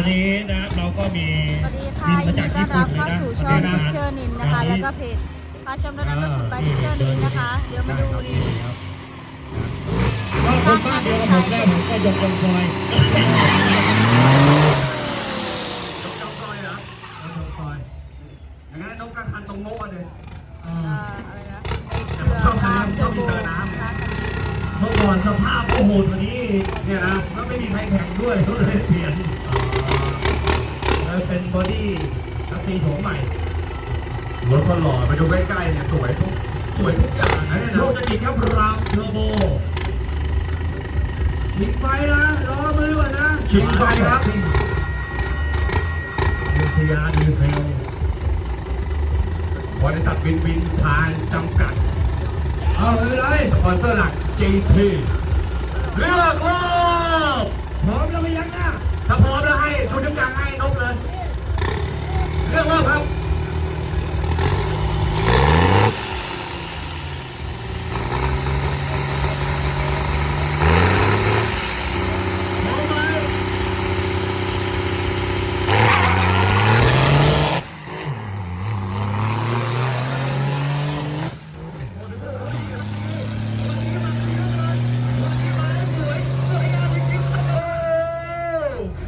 วันนี้นะเราก็มีสวัสดีค่ะบินยิมานดีจากต้อญี่นรัปุ่บนเลยเข้านะสู่ช่องวันทินี้เชอร์นินนะคะงาแล้วก็เพจพาชมรถนำรถไปทิเชอร์นินนะคะ เดี๋ยวมาดูนี่ก็คนบ้านเดียวกับผมได้ผมก็ยกยงซอยจำซอยเหรอยกยงซอยอย่างนั้นนกกระทันตรงโน้นเลยอ่าอ่าอะไรนะไอ้เรือตามเทอร์โบนะคะเมื่อก่อนสภาพโอ้โหตัวนี้เนี่ยนะก็ไม่มีใครแข่งด้วยก็เลยเปลี่ยน เลยเป็นบอดี้นักตีโฉมใหม่รถก็หล่อไปดูใกล้ๆเนี่ยสวยทุกสวยทุกอย่างนะเนี่ยโชนะคจะกินครับรามเทอร์โบชิงไฟนะล้อมือก่อนนะชิงไฟครับดูสยาดีเซลบริษัทวินวินทานจำกัด เอาไม่เป็นไรสปอนเซอร์หลัก JP เลือกรอบพร้อมแล้วไม่ยักหน้า ถ้าพร้อมแล้วให้ชุดน้ำยางให้นกเลยเลือกรอบครับ พร้อมไหม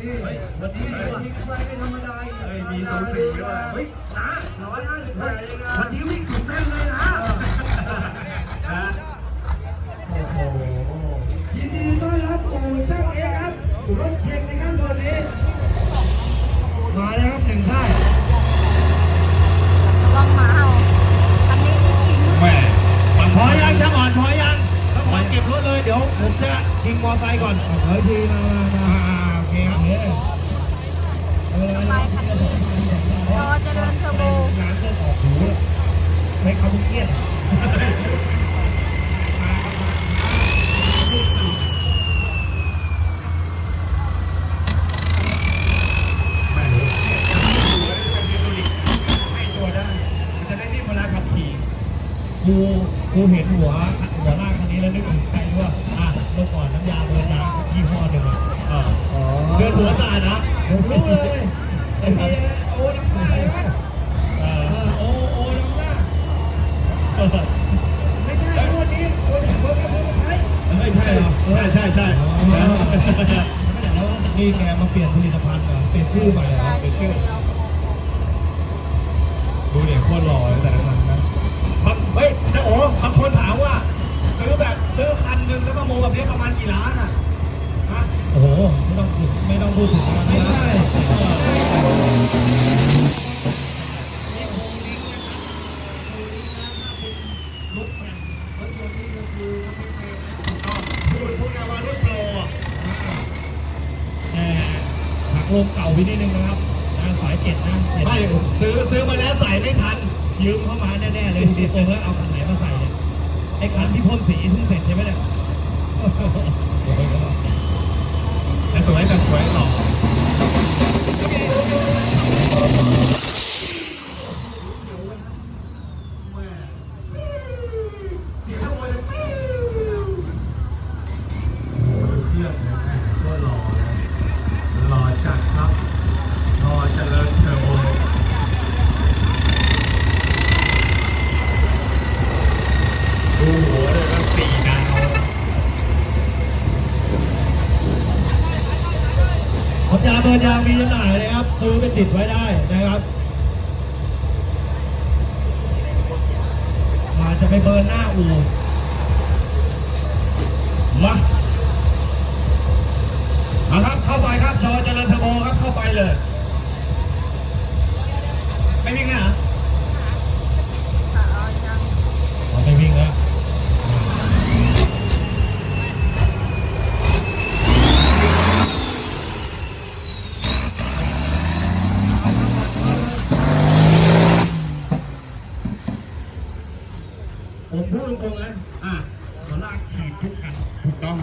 นี่เฮ้ยวันนี้ชิงไฟไม่ธรรมดาเฮ้ยมีสูสีด้วยเฮ้ยนะร้อยห้าสิบแปดเองนะวันนี้วิ่งสุดเส้นเลยนะนะโอ้โหยินดีต้อนรับอู่ช่างเอกครับรถเช็คนะครับตัวนี้มาแล้วครับหนึ่งท่ายลองหมาเห่าอันนี้ที่ทิ้งแม่พอยังช่างอ่อนพอยังช่างอ่อนเก็บรถเลยเดี๋ยวผมจะชิงมอไซค์ก่อนเฮ้ยทีมามามาโอเคครับเออ ไปคันนี้รอเจริญเทอร์โบ น้ำเริ่มออกหูแล้ว ไม่เขาเครียดแม่รู้ให้ตัวได้จะได้นิ่มเวลาขับขี่กูกูเห็นหัวหัวลากคันนี้แล้วนึกถึงใครว่าอะเมื่อก่อนน้ำยาเบอร์นายี่ห้อหนึ่งอะอ่าเดือนหัวสาดนะรู้เลย เปลี่ยนธ์เหรอเปลี่ยนชื่อใหม่เหรอเปลี่ยนชื่อดูเนี่ยโคตรหล่อเลยแต่ละคันนะครับเฮ้ยนะโอ้บางคนถามว่า ซื้อแบบซื้อคันหนึ่งแล้วมาโมแบบนี้ประมาณกี่ล้านอะฮะโอ้โหไม่ต้องพูดไม่ต้องพูดถึงนะ ไม่ใช่ เอาคันไหนมาใส่เนี่ยไอ้คันที่พ่นสีเพิ่งเสร็จใช่ไหมเนี่ยแต่สวยแต่สวยหล่อ ยาเบิร์นยางมีจำหน่ายนะครับ ซื้อไปติดไว้ได้นะครับอาจจะไปเบิร์นหน้าอู่มาเอาครับเข้าไปครับชอเจริญทโกครับเข้าไปเลย ผมพูดตรงๆนะอะเขาลากฉีดทุกคันถูกต้อง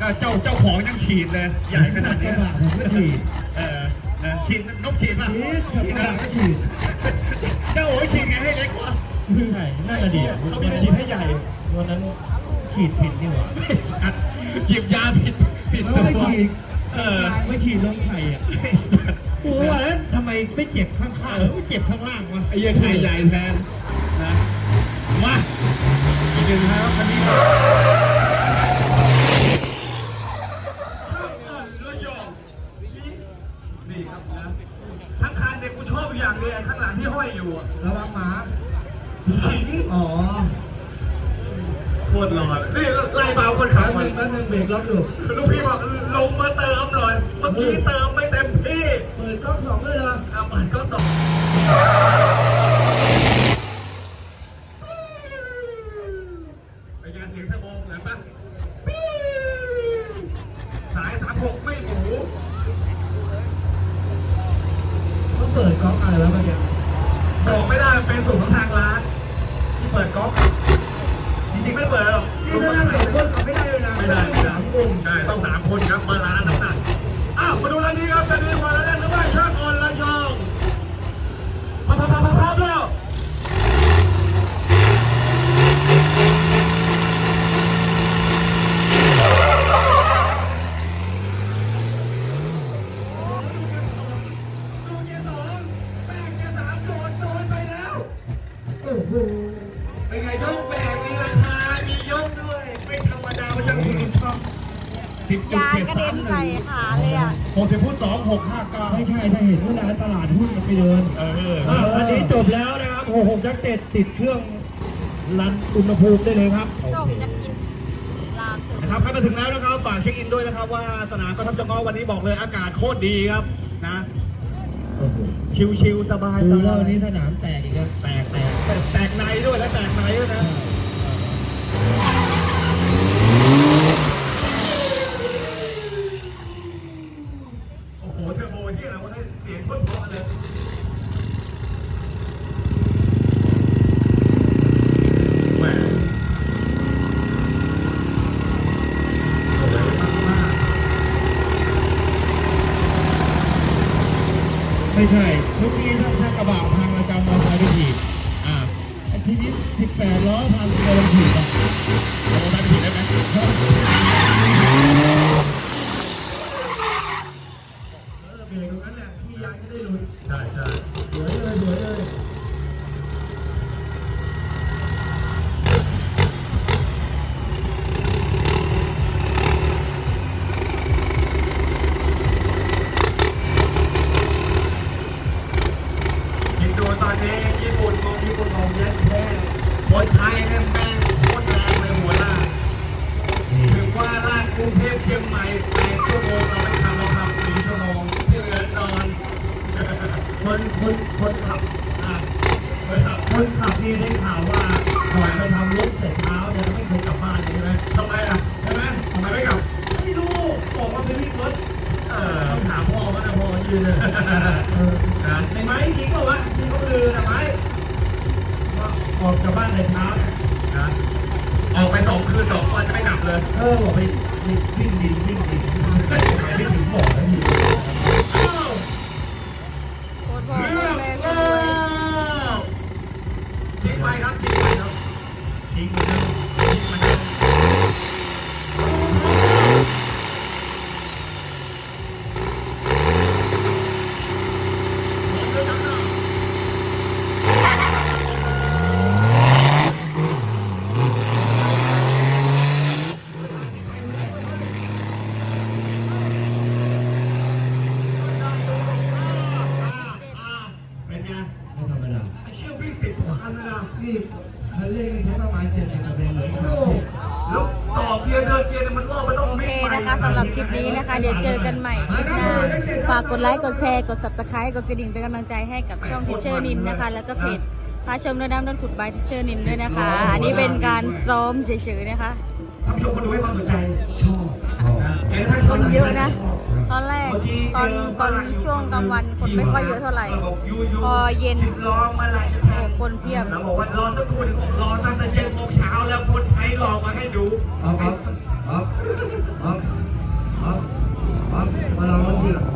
ก็เจ้าเจ้าของยังฉีดเลย ใหญ่ขนาดนี้กระบะผมก็ฉีด เออเออฉีดนกฉีดป่ะฉีดกระฉีดบะนะก็ฉีดเจ้าโอ้ยฉีดไงให้เล็กกว่าใช่น่าจะดีอะเขามีแต่ฉีดให้ใหญ่วันนั้นฉีดผิดนี่หว่าหยิบยาผิดผิดไม่ตัวได้ฉีดเอเออไม่ฉีดลงไข่อะกูว่าแล้วทำไมไม่เจ็บข้างๆไม่เจ็บข้างล่างวะไอ้เหี้ยังไข่ใหญ่แทนนะมา อีกหนึ่งครับคันนี้นี่ครับนะทั้งคันเนี่ยกูชอบอย่างเดียไอ้ข้างหลังที่ห้อยอยู่อะระวังหมา ขิงอ๋อโคตรหลอดนี่ไล่เบาคนขับมันนั่นหนึ่งเบรกล็อกอยู่ ลูกพี่บอกลงมาเติมหน่อยเมื่อกี้เติมไม่เต็มที่ เปิดกล้องสองเลยนะอะเปิดกล้องสอง ต้องเปิดก๊อกอะไรแล้วเมื่อกี้บอกไม่ได้มันเป็นสูตรของทางร้าน ที่เปิดก๊อกจริงๆไม่เปิดหรอกนี่ถ้านั่งสองคนขับไม่ได้เลยนะไม่ได้ไม่ได้สามกลุ่มใช่ต้องสามคนครับมาร้านน้ำหนักอ้าวมาดูร้านนี้ครับจะดีกว่า ยางเจ็ดกระสาเด็มนหใส่นึ่งขาเลยอะหกสิบพูดสองหกห้าเก้าไม่ใช่ถ้าเห็นเวลาตลาดหุ้นมันไปเดินเอออะอันนี้จบแล้วนะครับหกหกจักเจ็ดติดเครื่องรันอุณหภูมิได้เลยครับโชคจะกินลามถึงนะครับใครมาถึงแล้วนะครับฝากเช็คอินด้วยนะครับว่าสนามก็ทำจังงอวันนี้บอกเลยอากาศโคตรดีครับนะโอ้โหชิลๆสบายๆดูแล้ววันนี้สนามแตกอีกแล้วแตกแตกแตกแตกในด้วยและแตกในด้วยนะ โอ้โห เทอร์โบที่อะไรวะให้ เสียงโคตรเพราะเลยแหมสวยมากไม่ใช่ทุกทีถ้าถ้ากระบะพังเราจะเอามอเตอร์ไซค์ไปถีบอ่าอ้ทีนี้สิบแปดล้อพังเราไปถีบอะ เราได้ผิดได้ไหม ๆเออเบรกตรงนั้นแหละที่ยางจะได้หลุดใช่ใช่ สวยเลยสวยเลย คิดดูตอนนี้ญี่ปุ่นงงญี่ปุ่นงงเย็นแค่คนไทยเนี่ยแม่งโคตรแรงเลยหัวหน้า ถึงว่าลากกรุง เชียงใหม่แปดชั่วโมงเราไม่ทำเราทำสี่ชั่วโมงที่เหลือนอนคนคนคนขับอะไปครับคนขับนี่ได้ข่าวว่าก่อนไปทำรถแต่เช้าเนี่ยไม่เคยกลับบ้านเลยใช่ไหมทำไมอะใช่ไหมทำไมไม่กลับไม่รู้บอกว่าไปวิ่งรถเออต้องถามพ่อว่านะพ่อยืนเลยเออนไอ้ไม้จริงเปล่าวะที่เขาลือนะไม้ออกจากบ้านแต่เช้าเนี่ยนะออกไปสองคืนสองวันจะไม่กลับเลย เออบอกไป วิ่งดินวิ่งดินไม่ถึงบอกแล้วอยู่อ้าวโคตรพ่อโคเลืตอรกแม่โคแล้ตรรวยวทิ้งไปครับทิ้งไปครับทิ้งเหมือนเดิมทิ้งเหมือนเดิม เป็นไง ไม่ธรรมดา ไอ้เชี่ยววิ่งสิบคันเลยนะ นี่คันเร่งนี่ใช้ประมาณเจ็ดสิบเปอร์เซ็นต์เลย โอ้โหแล้วต่อเกียร์เดินเกียร์เนี่ยมันรอบมันต้อง โอมิเคกใหม่นะคะสำหรับคลิปนี้นะคะ เดี๋ยวเจอกันใหม่คลิปหน้า ฝากกดไลค์ กดแชร์ กด subscribe กดกระดิ่งเป็นกำลังใจให้กับช่องทิเชอร์นินนะคะ แล้วก็เพจพาชมระดับด้นขุดบายทิเชอร์นินด้วยนะคะ อันนี้เป็นการซ้อมเฉยๆนะคะท่านผู้ชมคนดูให้ความสนใจชอบนะเห็นท่านคนเยอะนะ ตอนแรกตอนตอนช่วงกลางวันคนไม่ค่อยเยอะเท่าไหร่ พอเย็นสิบล้อเมื่อไหร่จะโอ้ทำคนเพียบเราบอกว่ารอสักครู่หนึงบอกรอตั้งแต่เจ็ดโมงเช้าแล้วคนไทยรอมาให้ดู ครับครับ